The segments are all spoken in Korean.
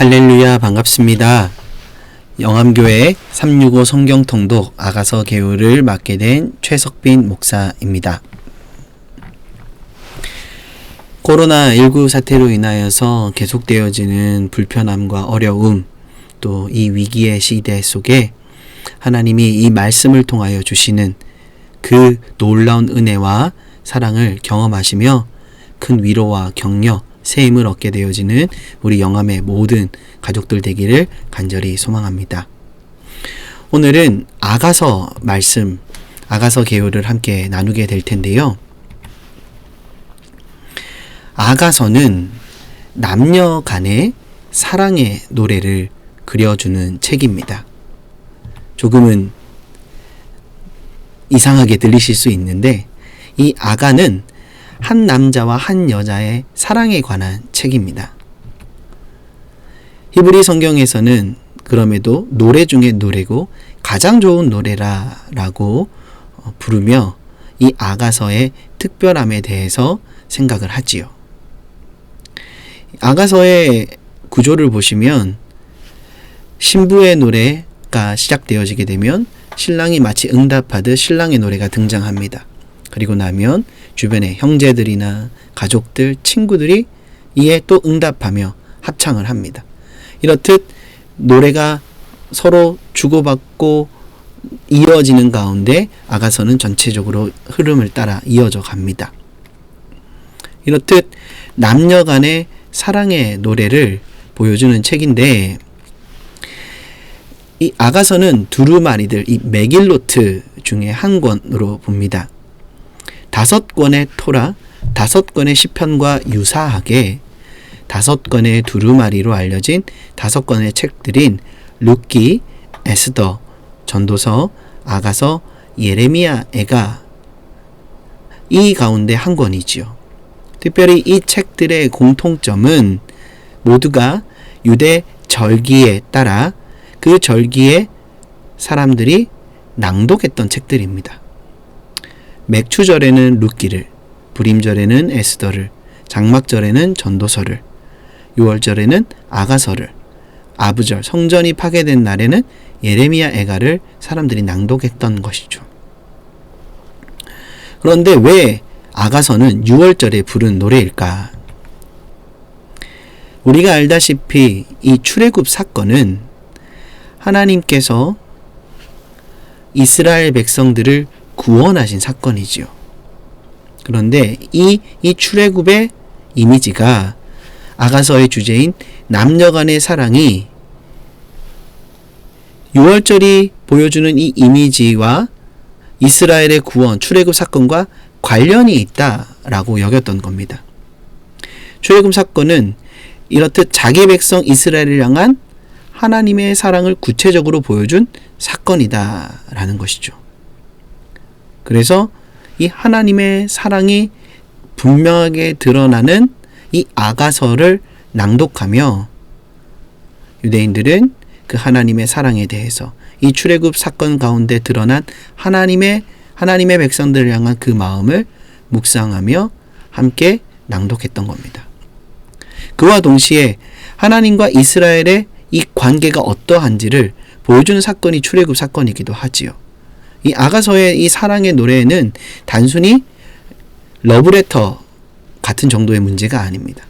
할렐루야 반갑습니다. 영암교회 365 성경통독 아가서 개요를 맡게 된 최석빈 목사입니다. 코로나19 사태로 인하여서 계속되어지는 불편함과 어려움, 또 이 위기의 시대 속에 하나님이 이 말씀을 통하여 주시는 그 놀라운 은혜와 사랑을 경험하시며 큰 위로와 격려, 새 힘을 얻게 되어지는 우리 영암의 모든 가족들 되기를 간절히 소망합니다. 오늘은 아가서 말씀, 아가서 개요를 함께 나누게 될 텐데요. 아가서는 남녀 간의 사랑의 노래를 그려주는 책입니다. 조금은 이상하게 들리실 수 있는데, 이 아가는 한 남자와 한 여자의 사랑에 관한 책입니다. 히브리 성경에서는 그럼에도 노래 중에 노래고 가장 좋은 노래라라고 어, 부르며 이 아가서의 특별함에 대해서 생각을 하지요. 아가서의 구조를 보시면 신부의 노래가 시작되어지게 되면 신랑이 마치 응답하듯 신랑의 노래가 등장합니다. 그리고 나면 주변의 형제들이나 가족들, 친구들이 이에 또 응답하며 합창을 합니다. 이렇듯 노래가 서로 주고받고 이어지는 가운데 아가서는 전체적으로 흐름을 따라 이어져 갑니다. 이렇듯 남녀 간의 사랑의 노래를 보여주는 책인데 이 아가서는 두루마리들 이 메길로트 중에 한 권으로 봅니다. 다섯 권의 토라, 다섯 권의 시편과 유사하게 다섯 권의 두루마리로 알려진 다섯 권의 책들인 루키, 에스더, 전도서, 아가서, 예레미야, 에가 이 가운데 한 권이지요. 특별히 이 책들의 공통점은 모두가 유대 절기에 따라 그 절기에 사람들이 낭독했던 책들입니다. 맥추절에는 룻기를, 불임절에는 에스더를, 장막절에는 전도서를, 6월절에는 아가서를, 아부절, 성전이 파괴된 날에는 예레미야 애가를 사람들이 낭독했던 것이죠. 그런데 왜 아가서는 6월절에 부른 노래일까? 우리가 알다시피 이 출애굽 사건은 하나님께서 이스라엘 백성들을 구원하신 사건이지요. 그런데 이, 이 출애굽의 이미지가 아가서의 주제인 남녀 간의 사랑이 6월절이 보여주는 이 이미지와 이스라엘의 구원, 출애굽 사건과 관련이 있다라고 여겼던 겁니다. 출애굽 사건은 이렇듯 자기 백성 이스라엘을 향한 하나님의 사랑을 구체적으로 보여준 사건이다라는 것이죠. 그래서 이 하나님의 사랑이 분명하게 드러나는 이 아가서를 낭독하며 유대인들은 그 하나님의 사랑에 대해서 이 출애굽 사건 가운데 드러난 하나님의 하나님의 백성들을 향한 그 마음을 묵상하며 함께 낭독했던 겁니다. 그와 동시에 하나님과 이스라엘의 이 관계가 어떠한지를 보여주는 사건이 출애굽 사건이기도 하지요. 이 아가서의 이 사랑의 노래는 단순히 러브레터 같은 정도의 문제가 아닙니다.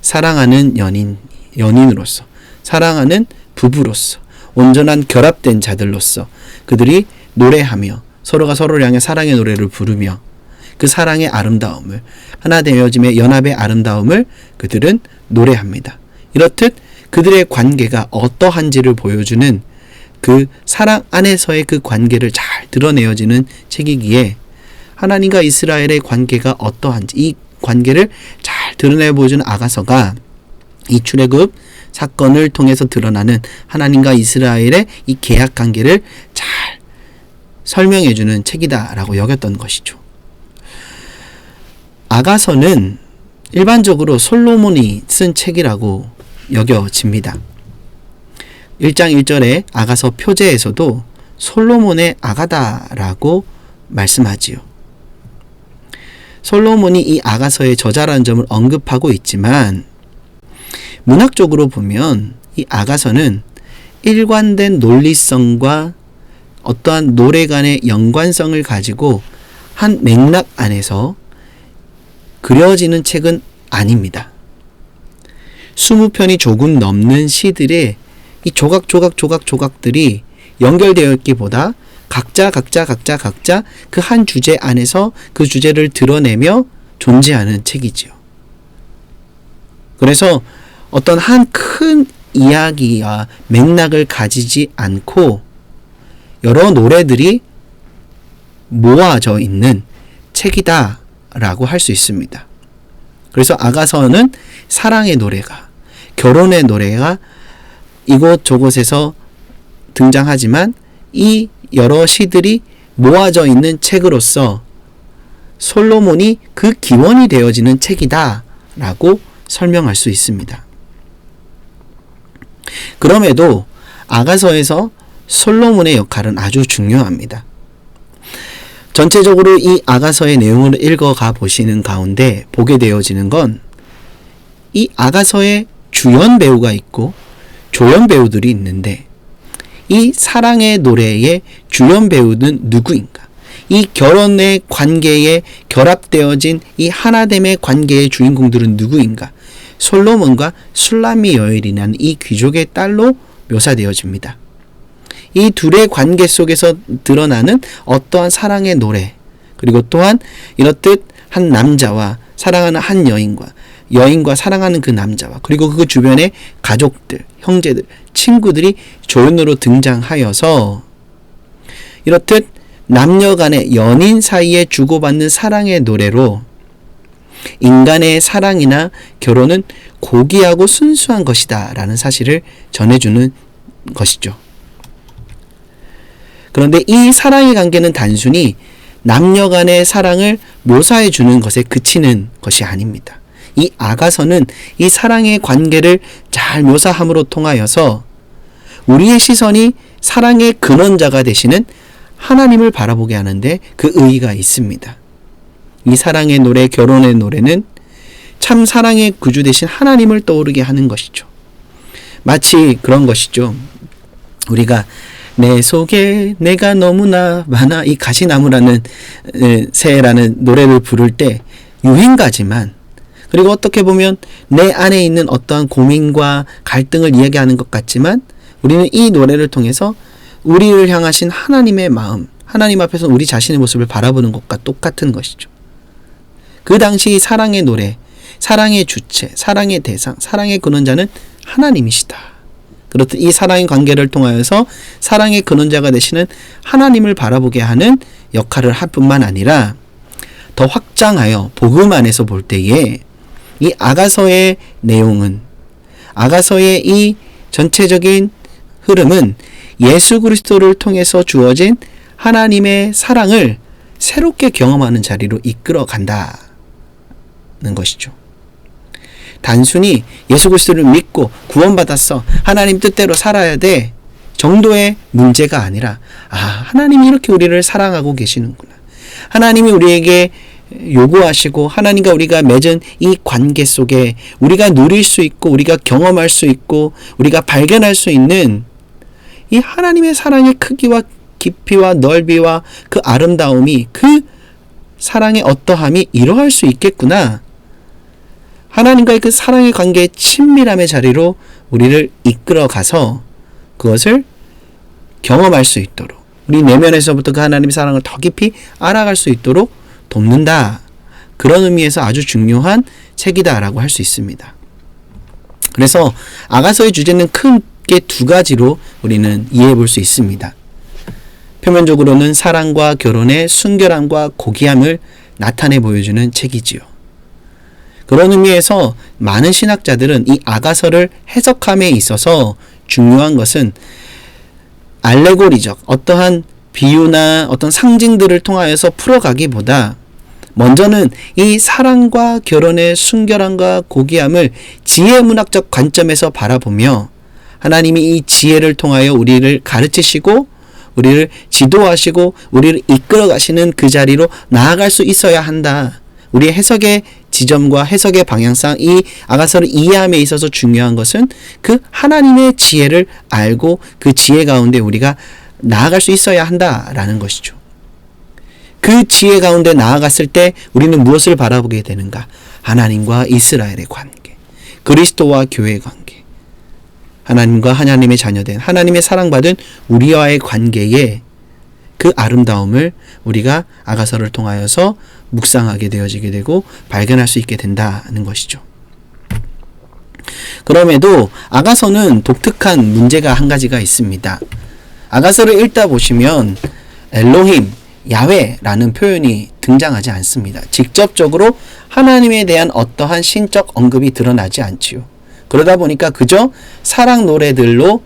사랑하는 연인, 연인으로서, 사랑하는 부부로서, 온전한 결합된 자들로서 그들이 노래하며 서로가 서로를 향해 사랑의 노래를 부르며 그 사랑의 아름다움을 하나 되어짐의 연합의 아름다움을 그들은 노래합니다. 이렇듯 그들의 관계가 어떠한지를 보여주는 그 사랑 안에서의 그 관계를 잘 드러내어지는 책이기에 하나님과 이스라엘의 관계가 어떠한지 이 관계를 잘 드러내 보여주는 아가서가 이 출애굽 사건을 통해서 드러나는 하나님과 이스라엘의 이 계약 관계를 잘 설명해 주는 책이다라고 여겼던 것이죠. 아가서는 일반적으로 솔로몬이 쓴 책이라고 여겨집니다. 1장 1절에 아가서 표제에서도 솔로몬의 아가다라고 말씀하지요. 솔로몬이 이 아가서의 저자라는 점을 언급하고 있지만 문학적으로 보면 이 아가서는 일관된 논리성과 어떠한 노래 간의 연관성을 가지고 한 맥락 안에서 그려지는 책은 아닙니다. 20편이 조금 넘는 시들의 이 조각 조각 조각 조각들이 연결되어 있기보다 각자 각자 각자 각자 그 한 주제 안에서 그 주제를 드러내며 존재하는 책이지요. 그래서 어떤 한 큰 이야기와 맥락을 가지지 않고 여러 노래들이 모아져 있는 책이다라고 할 수 있습니다. 그래서 아가서는 사랑의 노래가, 결혼의 노래가 이곳 저곳에서 등장하지만 이 여러 시들이 모아져 있는 책으로서 솔로몬이 그 기원이 되어지는 책이다 라고 설명할 수 있습니다. 그럼에도 아가서에서 솔로몬의 역할은 아주 중요합니다. 전체적으로 이 아가서의 내용을 읽어가 보시는 가운데 보게 되어지는 건 이 아가서의 주연 배우가 있고 조연 배우들이 있는데 이 사랑의 노래의 주연 배우는 누구인가? 이 결혼의 관계에 결합되어진 이 하나됨의 관계의 주인공들은 누구인가? 솔로몬과 술라미 여엘이라는 이 귀족의 딸로 묘사되어집니다. 이 둘의 관계 속에서 드러나는 어떠한 사랑의 노래, 그리고 또한 이렇듯 한 남자와 사랑하는 한 여인과 여인과 사랑하는 그 남자와 그리고 그 주변의 가족들, 형제들, 친구들이 조연으로 등장하여서 이렇듯 남녀 간의 연인 사이에 주고받는 사랑의 노래로 인간의 사랑이나 결혼은 고귀하고 순수한 것이다 라는 사실을 전해주는 것이죠. 그런데 이 사랑의 관계는 단순히 남녀 간의 사랑을 묘사해 주는 것에 그치는 것이 아닙니다. 이 아가서는 이 사랑의 관계를 잘 묘사함으로 통하여서 우리의 시선이 사랑의 근원자가 되시는 하나님을 바라보게 하는데 그 의의가 있습니다. 이 사랑의 노래, 결혼의 노래는 참 사랑의 구주 되신 하나님을 떠오르게 하는 것이죠. 마치 그런 것이죠. 우리가 내 속에 내가 너무나 많아 이 가시나무라는 새라는 노래를 부를 때 유행가지만 그리고 어떻게 보면 내 안에 있는 어떠한 고민과 갈등을 이야기하는 것 같지만 우리는 이 노래를 통해서 우리를 향하신 하나님의 마음, 하나님 앞에서 우리 자신의 모습을 바라보는 것과 똑같은 것이죠. 그 당시 사랑의 노래, 사랑의 주체, 사랑의 대상, 사랑의 근원자는 하나님이시다. 그렇듯 이 사랑의 관계를 통하여서 사랑의 근원자가 되시는 하나님을 바라보게 하는 역할을 할 뿐만 아니라 더 확장하여 복음 안에서 볼 때에 이 아가서의 내용은 아가서의 이 전체적인 흐름은 예수 그리스도를 통해서 주어진 하나님의 사랑을 새롭게 경험하는 자리로 이끌어 간다는 것이죠. 단순히 예수 그리스도를 믿고 구원받았어. 하나님 뜻대로 살아야 돼. 정도의 문제가 아니라 아, 하나님이 이렇게 우리를 사랑하고 계시는구나. 하나님이 우리에게 요구하시고 하나님과 우리가 맺은 이 관계 속에 우리가 누릴 수 있고 우리가 경험할 수 있고 우리가 발견할 수 있는 이 하나님의 사랑의 크기와 깊이와 넓이와 그 아름다움이 그 사랑의 어떠함이 이러할 수 있겠구나. 하나님과의 그 사랑의 관계의 친밀함의 자리로 우리를 이끌어 가서 그것을 경험할 수 있도록 우리 내면에서부터 그 하나님의 사랑을 더 깊이 알아갈 수 있도록 돕는다. 그런 의미에서 아주 중요한 책이다라고 할 수 있습니다. 그래서 아가서의 주제는 크게 두 가지로 우리는 이해해 볼 수 있습니다. 표면적으로는 사랑과 결혼의 순결함과 고귀함을 나타내 보여주는 책이지요. 그런 의미에서 많은 신학자들은 이 아가서를 해석함에 있어서 중요한 것은 알레고리적 어떠한 비유나 어떤 상징들을 통하여서 풀어가기보다 먼저는 이 사랑과 결혼의 순결함과 고귀함을 지혜 문학적 관점에서 바라보며 하나님이 이 지혜를 통하여 우리를 가르치시고 우리를 지도하시고 우리를 이끌어 가시는 그 자리로 나아갈 수 있어야 한다. 우리의 해석의 지점과 해석의 방향상 이 아가서를 이해함에 있어서 중요한 것은 그 하나님의 지혜를 알고 그 지혜 가운데 우리가 나아갈 수 있어야 한다라는 것이죠. 그 지혜 가운데 나아갔을 때 우리는 무엇을 바라보게 되는가? 하나님과 이스라엘의 관계, 그리스도와 교회의 관계, 하나님과 하나님의 자녀된 하나님의 사랑받은 우리와의 관계에 그 아름다움을 우리가 아가서를 통하여서 묵상하게 되어지게 되고 발견할 수 있게 된다는 것이죠. 그럼에도 아가서는 독특한 문제가 한 가지가 있습니다. 아가서를 읽다 보시면 엘로힘, 야훼라는 표현이 등장하지 않습니다. 직접적으로 하나님에 대한 어떠한 신적 언급이 드러나지 않지요. 그러다 보니까 그저 사랑 노래들로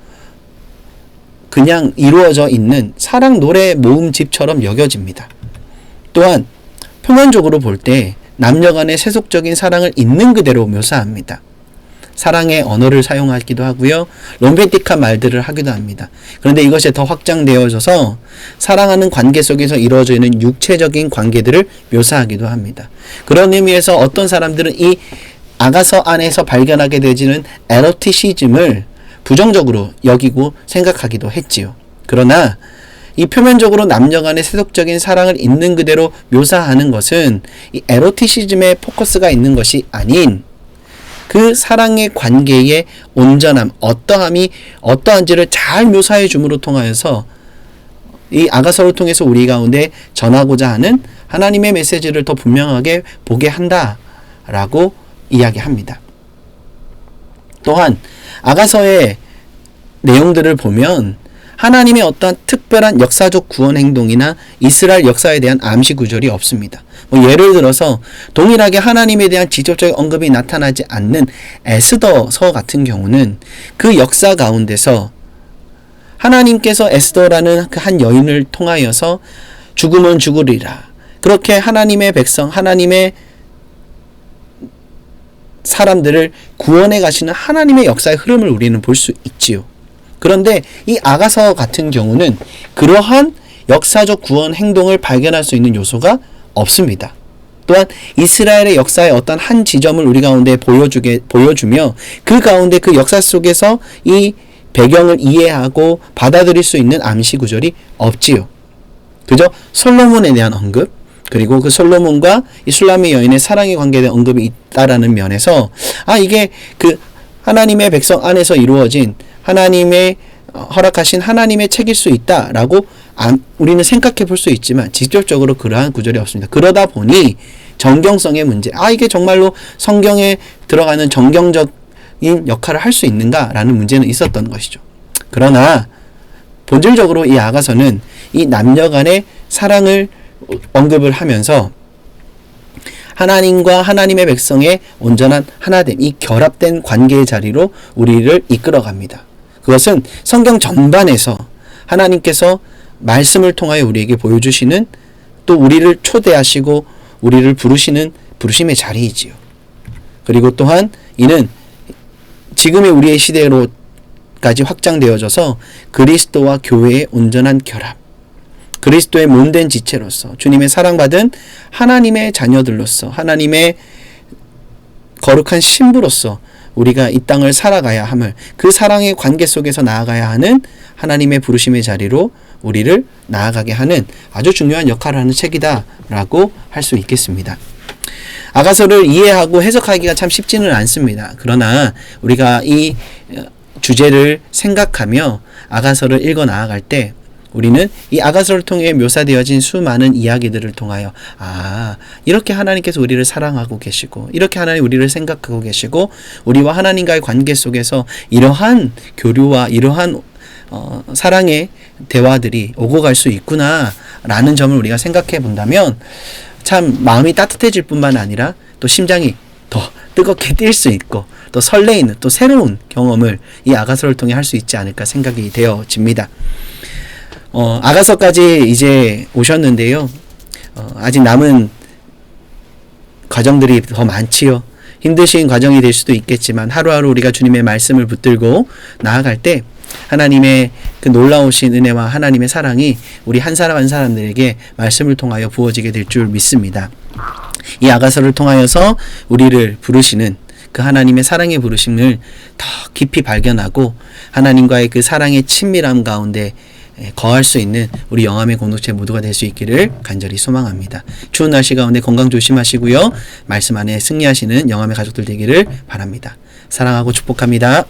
그냥 이루어져 있는 사랑 노래 모음집처럼 여겨집니다. 또한 평면적으로 볼 때 남녀 간의 세속적인 사랑을 있는 그대로 묘사합니다. 사랑의 언어를 사용하기도 하고요. 로맨틱한 말들을 하기도 합니다. 그런데 이것이 더 확장되어져서 사랑하는 관계 속에서 이루어져 있는 육체적인 관계들을 묘사하기도 합니다. 그런 의미에서 어떤 사람들은 이 아가서 안에서 발견하게 되지는 에로티시즘을 부정적으로 여기고 생각하기도 했지요. 그러나 이 표면적으로 남녀 간의 세속적인 사랑을 있는 그대로 묘사하는 것은 이 에로티시즘에 포커스가 있는 것이 아닌 그 사랑의 관계의 온전함, 어떠함이 어떠한지를 잘 묘사해 줌으로 통하여서 이 아가서를 통해서 우리 가운데 전하고자 하는 하나님의 메시지를 더 분명하게 보게 한다라고 이야기합니다. 또한 아가서의 내용들을 보면 하나님의 어떠한 특별한 역사적 구원 행동이나 이스라엘 역사에 대한 암시 구절이 없습니다. 뭐 예를 들어서 동일하게 하나님에 대한 직접적인 언급이 나타나지 않는 에스더서 같은 경우는 그 역사 가운데서 하나님께서 에스더라는 그 한 여인을 통하여서 죽으면 죽으리라. 그렇게 하나님의 백성, 하나님의 사람들을 구원해 가시는 하나님의 역사의 흐름을 우리는 볼 수 있지요. 그런데 이 아가서 같은 경우는 그러한 역사적 구원 행동을 발견할 수 있는 요소가 없습니다. 또한 이스라엘의 역사의 어떤 한 지점을 우리 가운데 보여주게 보여주며 그 가운데 그 역사 속에서 이 배경을 이해하고 받아들일 수 있는 암시 구절이 없지요. 그저 솔로몬에 대한 언급 그리고 그 솔로몬과 이 술람의 여인의 사랑의 관계에 대한 언급이 있다라는 면에서 아 이게 그 하나님의 백성 안에서 이루어진 하나님의 어, 허락하신 하나님의 책일 수 있다라고 우리는 생각해 볼 수 있지만 직접적으로 그러한 구절이 없습니다. 그러다 보니 정경성의 문제, 아 이게 정말로 성경에 들어가는 정경적인 역할을 할 수 있는가라는 문제는 있었던 것이죠. 그러나 본질적으로 이 아가서는 이 남녀 간의 사랑을 언급을 하면서 하나님과 하나님의 백성의 온전한 하나됨, 이 결합된 관계의 자리로 우리를 이끌어 갑니다. 그것은 성경 전반에서 하나님께서 말씀을 통하여 우리에게 보여주시는 또 우리를 초대하시고 우리를 부르시는 부르심의 자리이지요. 그리고 또한 이는 지금의 우리의 시대로까지 확장되어져서 그리스도와 교회의 온전한 결합, 그리스도의 몸된 지체로서 주님의 사랑받은 하나님의 자녀들로서 하나님의 거룩한 신부로서 우리가 이 땅을 살아가야 함을 그 사랑의 관계 속에서 나아가야 하는 하나님의 부르심의 자리로 우리를 나아가게 하는 아주 중요한 역할을 하는 책이다라고 할 수 있겠습니다. 아가서를 이해하고 해석하기가 참 쉽지는 않습니다. 그러나 우리가 이 주제를 생각하며 아가서를 읽어 나아갈 때 우리는 이 아가서를 통해 묘사되어진 수많은 이야기들을 통하여 아 이렇게 하나님께서 우리를 사랑하고 계시고 이렇게 하나님 우리를 생각하고 계시고 우리와 하나님과의 관계 속에서 이러한 교류와 이러한 어, 사랑의 대화들이 오고 갈 수 있구나라는 점을 우리가 생각해 본다면 참 마음이 따뜻해질 뿐만 아니라 또 심장이 더 뜨겁게 뛸 수 있고 또 설레이는 또 새로운 경험을 이 아가서를 통해 할 수 있지 않을까 생각이 되어집니다. 어, 아가서까지 이제 오셨는데요. 어, 아직 남은 과정들이 더 많지요. 힘드신 과정이 될 수도 있겠지만 하루하루 우리가 주님의 말씀을 붙들고 나아갈 때 하나님의 그 놀라우신 은혜와 하나님의 사랑이 우리 한 사람 한 사람들에게 말씀을 통하여 부어지게 될 줄 믿습니다. 이 아가서를 통하여서 우리를 부르시는 그 하나님의 사랑의 부르심을 더 깊이 발견하고 하나님과의 그 사랑의 친밀함 가운데 에, 거할 수 있는 우리 영암의 공동체 모두가 될 수 있기를 간절히 소망합니다. 추운 날씨 가운데 건강 조심하시고요. 말씀 안에 승리하시는 영암의 가족들 되기를 바랍니다. 사랑하고 축복합니다.